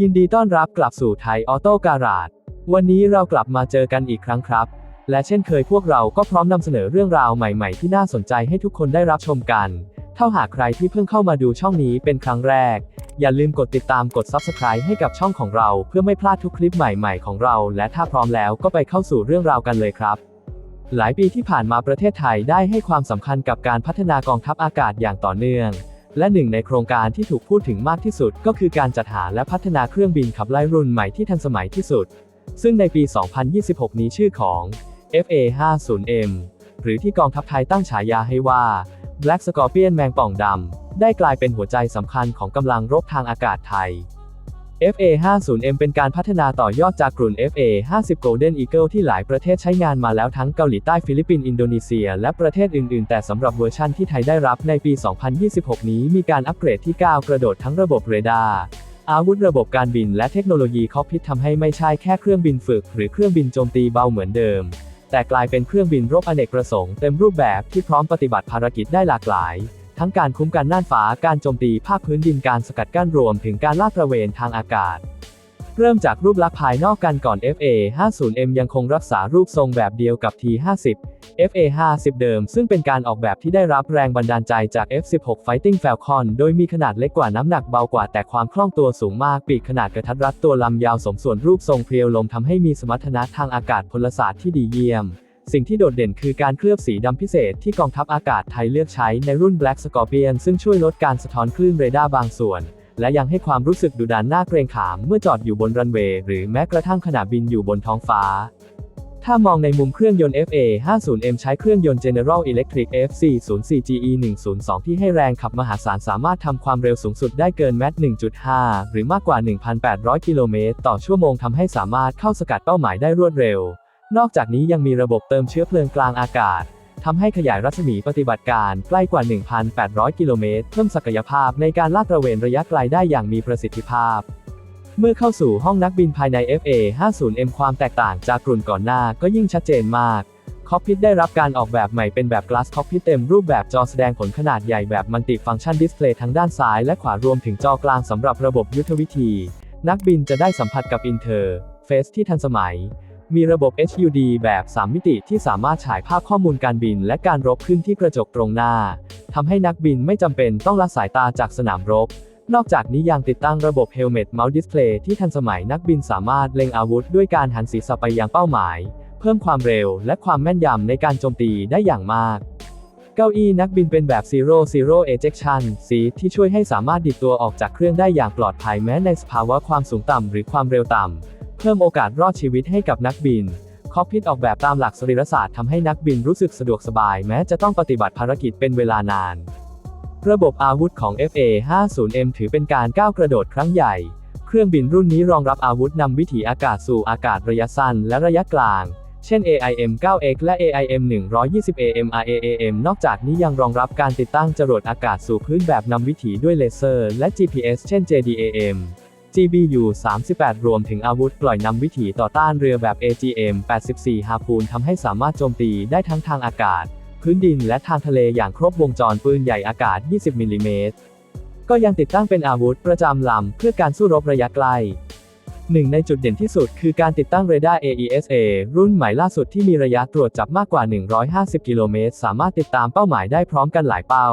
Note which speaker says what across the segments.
Speaker 1: ยินดีต้อนรับกลับสู่ไทยออโต้การาดวันนี้เรากลับมาเจอกันอีกครั้งครับ และเช่นเคยพวกเราก็พร้อมนำเสนอเรื่องราวใหม่ๆ ที่น่าสนใจให้ทุกคนได้รับชมกัน ถ้าหากใครที่เพิ่งเข้ามาดูช่องนี้เป็นครั้งแรก อย่าลืมกดติดตามกด Subscribe ให้กับช่องของเราเพื่อไม่พลาดทุกคลิปใหม่ๆ ของเรา และถ้าพร้อมแล้วก็ไปเข้าสู่เรื่องราวกันเลยครับหลายปีที่ผ่านมาประเทศไทยได้ให้ความสำคัญกับการพัฒนากองทัพอากาศอย่างต่อเนื่อง และหนึ่งในโครงการที่ถูกพูดถึงมากที่สุด ก็คือการจัดหาและพัฒนาเครื่องบินขับไล่รุ่นใหม่ที่ทันสมัยที่สุด ซึ่งในปี 2026 นี้ชื่อของ FA50M หรือที่กองทัพไทยตั้งฉายาให้ว่า Black Scorpion แมงป่องดำ ได้กลายเป็นหัวใจสำคัญของกำลังรบทางอากาศไทย FA50M เป็นการพัฒนาต่อยอดจากกลุ่น FA50 Golden Eagle ที่หลายประเทศใช้งานมาแล้วทั้งเกาหลีใต้ฟิลิปปินส์อินโดนีเซีย และประเทศอื่น ๆ แต่สำหรับเวอร์ชั่นที่ไทยได้รับในปี 2026 นี้มีการอัปเกรดที่ก้าวกระโดดทั้งระบบเรดาร์อาวุธระบบการบินและเทคโนโลยีคอกพิททำให้ไม่ใช่แค่เครื่องบินฝึก หรือเครื่องบินโจมตีเบาเหมือนเดิม แต่กลายเป็นเครื่องบินรบอเนกประสงค์เต็มรูปแบบที่พร้อมปฏิบัติภารกิจได้หลากหลาย ทั้งการคุ้มกันน่านฟ้าการโจมตีภาคพื้นดินการสกัดกั้นรวมถึงการลาดตระเวนทางอากาศ เริ่มจากรูปลักษณ์ภายนอกกันก่อน FA50M ยังคงรักษารูปทรงแบบเดียวกับ T50 FA50 เดิม ซึ่งเป็นการออกแบบที่ได้รับแรงบันดาลใจจาก F16 Fighting Falcon โดยมีขนาดเล็กกว่าน้ำหนักเบากว่าแต่ความคล่องตัวสูงมากปีกขนาดกระทัดรัดตัวลำยาวสมส่วนรูปทรงเพรียวลมทำให้มีสมรรถนะทางอากาศพลศาสตร์ที่ดีเยี่ยม สิ่งที่โดดเด่นคือการเคลือบสีดำพิเศษที่กองทัพอากาศไทยเลือกใช้ในรุ่น Black Scorpion ซึ่งช่วยลดการสะท้อนคลื่นเรดาร์บางส่วน และยังให้ความรู้สึกดุดันน่าเกรงขามเมื่อจอดอยู่บนรันเวย์หรือแม้กระทั่งขณะบินอยู่บนท้องฟ้า ถ้ามองในมุมเครื่องยนต์ FA50M ใช้เครื่องยนต์ General Electric F404GE 102 ที่ให้แรงขับมหาศาลสามารถทำความเร็วสูงสุดได้เกินแมตช์1.5 หรือมากกว่า 1,800 กิโลเมตรต่อชั่วโมงทำให้สามารถเข้าสกัดเป้าหมายได้รวดเร็ว นอกจากนี้ยังมีระบบเติมเชื้อเพลิงกลางอากาศทำให้ขยายรัศมีปฏิบัติการใกล้กว่า 1,800 กิโลเมตร เพิ่มศักยภาพในการลาดตระเวนระยะไกลได้อย่างมีประสิทธิภาพ เมื่อเข้าสู่ห้องนักบินภายใน FA50M ความแตกต่างจากกลุ่นก่อนหน้าก็ยิ่งชัดเจนมากคอกพิทได้รับการออกแบบใหม่เป็นแบบ Glass Cockpit เต็มรูปแบบจอแสดงผลขนาดใหญ่แบบมัลติฟัง c t ชันดิสเพลย์ทั้งด้านซ้ายและขวารวมถึงจอกลางสำหรับระบบยุทธวิธี นักบินจะได้สัมผัสกับอินเทอร์เฟซที่ทันสมัย มีระบบ HUD แบบ 3 มิติที่สามารถฉายภาพข้อมูลการบินและการรบขึ้นที่กระจกตรงหน้า ทำให้นักบินไม่จำเป็นต้องละสายตาจากสนามรบ นอกจากนี้ยังติดตั้งระบบ Helmet Mount Display ที่ทันสมัยนักบินสามารถเล็งอาวุธด้วยการหันศีรษะไปยังเป้าหมาย เพิ่มความเร็วและความแม่นยำในการโจมตีได้อย่างมากเก้าอี้นักบินเป็นแบบ Zero Zero Ejection สีที่ช่วยให้สามารถดิดตัวออกจากเครื่องได้อย่างปลอดภัยแม้ในสภาวะความสูงต่ำหรือความเร็วต่ำ เพิ่มโอกาสรอดชีวิตให้กับนักบิน คอกพิทออกแบบตามหลักสรีรศาสตร์ทำให้นักบินรู้สึกสะดวกสบายแม้จะต้องปฏิบัติภารกิจเป็นเวลานาน ระบบอาวุธของ FA50M ถือเป็นการก้าวกระโดดครั้งใหญ่ เครื่องบินรุ่นนี้รองรับอาวุธนำวิถีอากาศสู่อากาศระยะสั้นและระยะกลางเช่น AIM 9X และ AIM 120 AMRAAM นอกจากนี้ยังรองรับการติดตั้งจรวดอากาศสู่พื้นแบบนำวิถีด้วยเลเซอร์ และ GPS เช่น JDAM GBU 38 รวมถึงอาวุธปล่อยนำวิถีต่อต้านเรือแบบ AGM 84ฮาพูนทำให้สามารถโจมตีได้ทั้งทางอากาศ พื้นดินและทางทะเลอย่างครบวงจรปืนใหญ่อากาศ 20 มิลลิเมตร ก็ยังติดตั้งเป็นอาวุธประจำลำเพื่อการสู้รบระยะไกล หนึ่งในจุดเด่นที่สุดคือการติดตั้งเรดาร์ AESA รุ่นใหม่ล่าสุดที่มีระยะตรวจจับมากกว่า 150 กิโลเมตร สามารถติดตามเป้าหมายได้พร้อมกันหลายเป้า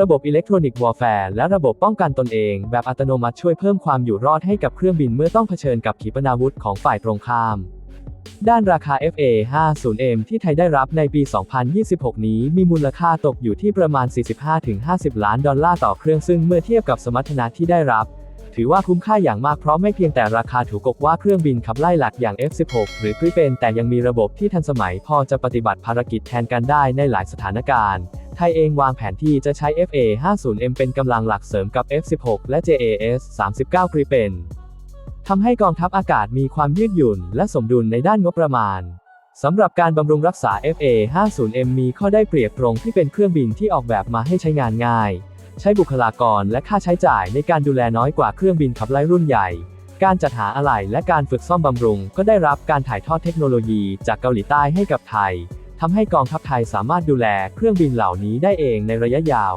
Speaker 1: ระบบอิเล็กทรอนิกส์วอร์แฟร์และระบบป้องกันตนเอง แบบอัตโนมัติช่วยเพิ่มความอยู่รอดให้กับเครื่องบินเมื่อต้องเผชิญกับขีปนาวุธของฝ่ายตรงข้ามด้านราคา FA50M ที่ไทยได้รับในปี 2026 นี้มีมูลค่าตกอยู่ที่ประมาณ 45-50 ล้านดอลลาร์ต่อเครื่องซึ่งเมื่อเทียบกับสมรรถนะที่ได้รับ ถือว่าคุ้มค่าอย่างมากเพราะไม่เพียงแต่ราคาถูกกว่าเครื่องบินขับไล่หลักอย่าง F16 หรือ Gripen แต่ยังมีระบบที่ทันสมัยพอจะปฏิบัติภารกิจแทนกันได้ในหลายสถานการณ์ ไทยเองวางแผนที่จะใช้ FA50M เป็นกำลังหลักเสริมกับ F16 และ JAS 39 Gripen ทำให้กองทัพอากาศมีความยืดหยุ่นและสมดุลในด้านงบประมาณสำหรับการบำรุงรักษา FA50M มีข้อได้เปรียบตรงที่เป็นเครื่องบินที่ออกแบบมาให้ใช้งานง่าย ใช้บุคลากรและค่าใช้จ่ายในการดูแลน้อยกว่าเครื่องบินขับไล่รุ่นใหญ่ การจัดหาอะไหล่และการฝึกซ่อมบำรุง ก็ได้รับการถ่ายทอดเทคโนโลยีจากเกาหลีใต้ให้กับไทยทำให้กองทัพไทยสามารถดูแลเครื่องบินเหล่านี้ได้เองในระยะยาว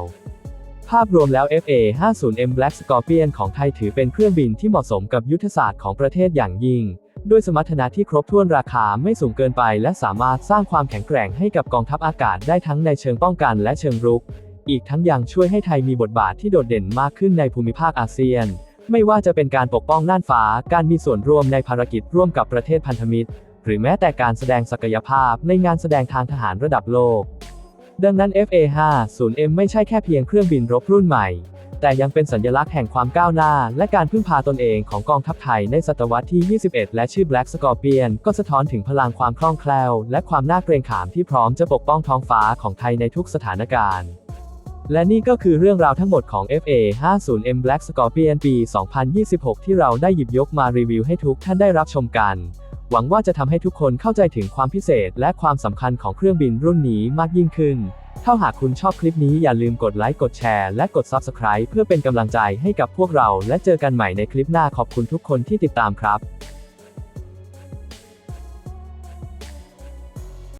Speaker 1: ภาพรวมแล้ว FA-50M Black Scorpion ของไทยถือเป็นเครื่องบินที่เหมาะสมกับยุทธศาสตร์ของประเทศอย่างยิ่ง ด้วยสมรรถนะที่ครบถ้วนราคาไม่สูงเกินไป และสามารถสร้างความแข็งแกร่งให้กับกองทัพอากาศได้ทั้งในเชิงป้องกันและเชิงรุก อีกทั้งยังช่วยให้ไทยมีบทบาทที่โดดเด่นมากขึ้นในภูมิภาคอาเซียน ไม่ว่าจะเป็นการปกป้องน่านฟ้า การมีส่วนร่วมในภารกิจร่วมกับประเทศพันธมิตร หรือแม้แต่การแสดงศักยภาพในงานแสดงทางทหารระดับโลก ดังนั้น FA50M ไม่ใช่แค่เพียงเครื่องบินรบรุ่นใหม่ แต่ยังเป็นสัญลักษณ์แห่งความก้าวหน้า และการพึ่งพาตนเองของกองทัพไทยในศตวรรษที่ 21 และชื่อ Black Scorpion ก็สะท้อนถึงพลังความคล่องแคล่ว และความน่าเกรงขามที่พร้อมจะปกป้องท้องฟ้าของไทยในทุกสถานการณ์ และนี่ก็คือเรื่องราวทั้งหมดของ FA50M Black Scorpion ปี 2026 ที่เราได้หยิบยกมารีวิวให้ทุกท่านได้รับชมกัน หวังว่าจะทำให้ทุกคนเข้าใจถึงความพิเศษ และความสำคัญของเครื่องบินรุ่นนี้มากยิ่งขึ้น ถ้าหากคุณชอบคลิปนี้อย่าลืมกดไลค์กดแชร์และกด Subscribe เพื่อเป็นกำลังใจให้กับพวกเรา และเจอกันใหม่ในคลิปหน้าขอบคุณทุกคนที่ติดตามครับ